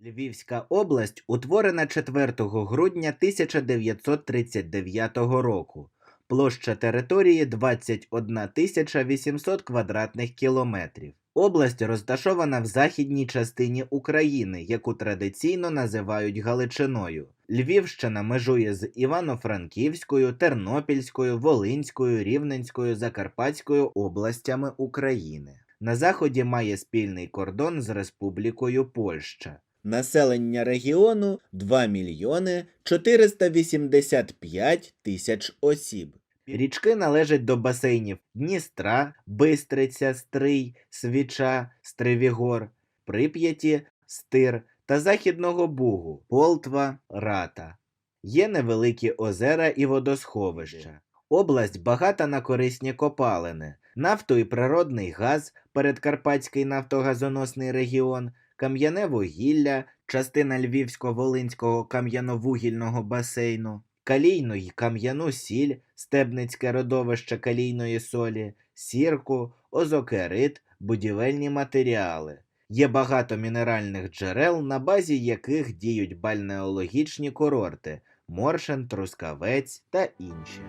Львівська область утворена 4 грудня 1939 року. Площа території 21 тисяча 800 квадратних кілометрів. Область розташована в західній частині України, яку традиційно називають Галичиною. Львівщина межує з Івано-Франківською, Тернопільською, Волинською, Рівненською, Закарпатською областями України. На заході має спільний кордон з Республікою Польща. Населення регіону 2 мільйони 485 тисяч осіб. Річки належать до басейнів Дністра, Бистриця, Стрий, Свіча, Стривігор, Прип'яті, Стир та Західного Бугу, Полтва, Рата. Є невеликі озера і водосховища. Область багата на корисні копалини, нафту і природний газ, передкарпатський нафтогазоносний регіон, кам'яне вугілля, частина Львівсько-Волинського кам'яновугільного басейну, калійну й кам'яну сіль, стебницьке родовище калійної солі, сірку, озокерит, будівельні матеріали. Є багато мінеральних джерел, на базі яких діють бальнеологічні курорти Моршин, Трускавець та інші.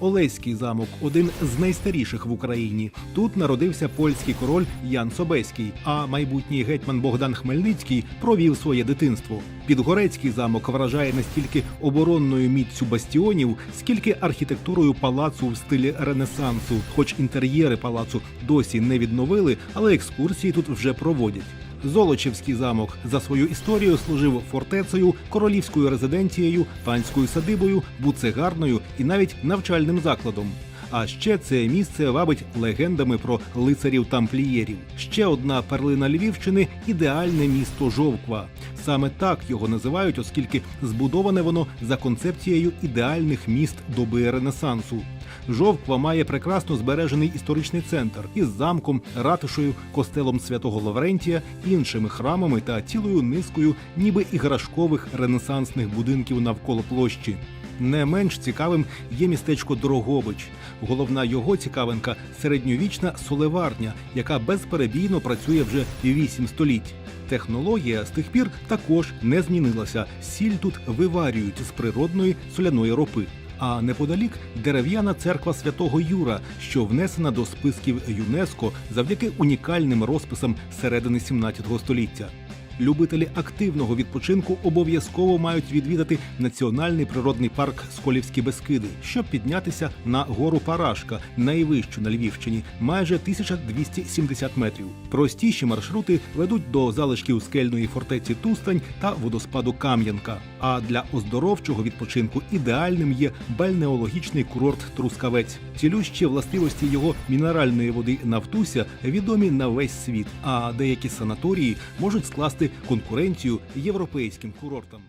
Олеський замок один з найстаріших в Україні. Тут народився польський король Ян Собеський, а майбутній гетьман Богдан Хмельницький провів своє дитинство. Підгорецький замок вражає не стільки оборонною міцю бастіонів, скільки архітектурою палацу в стилі Ренесансу. Хоч інтер'єри палацу досі не відновили, але екскурсії тут вже проводять. Золочівський замок за свою історію служив фортецею, королівською резиденцією, панською садибою, буцегарною і навіть навчальним закладом. А ще це місце вабить легендами про лицарів тамплієрів. Ще одна перлина Львівщини ідеальне місто Жовква. Саме так його називають, оскільки збудоване воно за концепцією ідеальних міст доби Ренесансу. Жовква має прекрасно збережений історичний центр із замком, ратушею, костелом святого Лаврентія, іншими храмами та цілою низкою, ніби іграшкових ренесансних будинків навколо площі. Не менш цікавим є містечко Дорогобич. Головна його цікавинка середньовічна солеварня, яка безперебійно працює вже вісім століть. Технологія з тих пір також не змінилася. Сіль тут виварюють з природної соляної ропи. А неподалік дерев'яна церква святого Юра, що внесена до списків ЮНЕСКО завдяки унікальним розписам середини 17 століття. Любителі активного відпочинку обов'язково мають відвідати національний природний парк Сколівські Бескиди, щоб піднятися на гору Парашка, найвищу на Львівщині, майже 1270 метрів. Простіші маршрути ведуть до залишків скельної фортеці Тустань та водоспаду Кам'янка. А для оздоровчого відпочинку ідеальним є бальнеологічний курорт Трускавець. Цілющі властивості його мінеральної води Нафтуся відомі на весь світ. А деякі санаторії можуть скласти конкуренцію європейським курортам.